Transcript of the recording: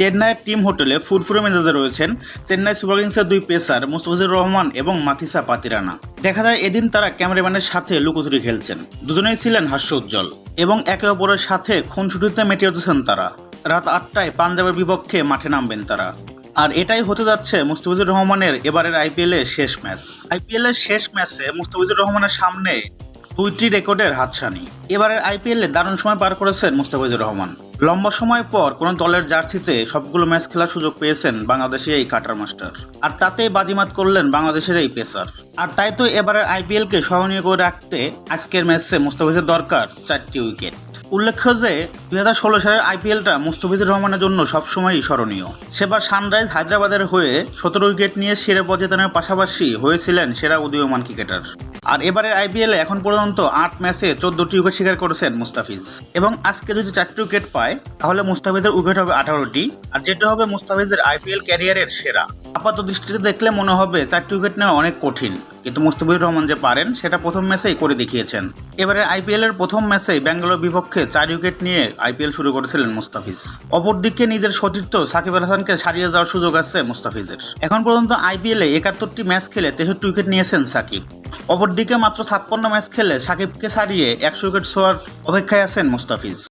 চেন্নাইয়ের টিম হোটেলে ফুরফুরে মেজাজে রয়েছেন চেন্নাই সুপার কিংসের দুই পেসার মুস্তাফিজুর রহমান এবং মাথিসা পাতিরানা। দেখা যায় এদিন তারা ক্যামেরাম্যানের সাথে লুকোচুরি খেলছেন। দুজনেই ছিলেন হাস্য উজ্জ্বল এবং একে অপরের সাথে খুনছুটিতে মেটে উঠেছেন তারা। রাত আটটায় পাঞ্জাবের বিপক্ষে মাঠে নামবেন তারা। আর এটাই হতে যাচ্ছে মুস্তাফিজুর রহমানের এবারের আইপিএল শেষ ম্যাচ। আইপিএল এর শেষ ম্যাচে মুস্তাফিজুর রহমানের সামনে দুইটি রেকর্ডের হাতছানি। এবারের আইপিএলে দারুণ সময় পার করেছেন মুস্তাফিজুর রহমান। লম্বা সময় পর কোন দলের জার্সিতে সবগুলো ম্যাচ খেলার সুযোগ পেয়েছেন বাংলাদেশের এই কাটার মাস্টার। আর তাতেই বাজিমাত করলেন বাংলাদেশের এই পেসার। আর তাই তো এবারের আইপিএলকে সহনীয় করে রাখতে আজকের ম্যাচে মুস্তাফিজের দরকার চারটি উইকেট। উল্লেখ্য যে দুই হাজার ষোলো সালের আইপিএলটা মুস্তাফিজুর রহমানের জন্য সবসময়ই স্মরণীয়। সেবার সানরাইজ হায়দ্রাবাদের হয়ে সতেরো উইকেট নিয়ে সেরা পর্যটনের পাশাপাশি হয়েছিলেন সেরা উদীয়মান ক্রিকেটার। আর এবারের আইপিএলে এখন পর্যন্ত আট ম্যাচে চোদ্দটি উইকেট শিকার করেছেন মুস্তাফিজ। এবং আজকে যদি চারটি উইকেট পায়, তাহলে মুস্তাফিজের উইকেট হবে আঠারোটি, আর যেটা হবে মুস্তাফিজের আইপিএল ক্যারিয়ারের সেরা। আপাত দৃষ্টিতে দেখলে মনে হবে চারটি উইকেট নেওয়া অনেক কঠিন। কিন্তু মুস্তাফিজুর রহমান যে পারেন, সেটা প্রথম ম্যাচেই করে দেখিয়েছেন। এবারে আইপিএল এর প্রথম ম্যাচেই ব্যাঙ্গালোর বিপক্ষে চার উইকেট নিয়ে আইপিএল শুরু করেছিলেন মুস্তাফিজ। অপরদিকে নিজের সতীর্থ সাকিব আল হাসানকে ছাড়িয়ে যাওয়ার সুযোগ আছে মুস্তাফিজের। এখন পর্যন্ত আইপিএল একাত্তরটি ম্যাচ খেলে তেষট্টি উইকেট নিয়েছেন সাকিব। অপরদিকে মাত্র ছাপ্পান্ন ম্যাচ খেলে সাকিবকে ছাড়িয়ে একশো উইকেট ছোঁয়ার অপেক্ষায় আছেন মুস্তাফিজ।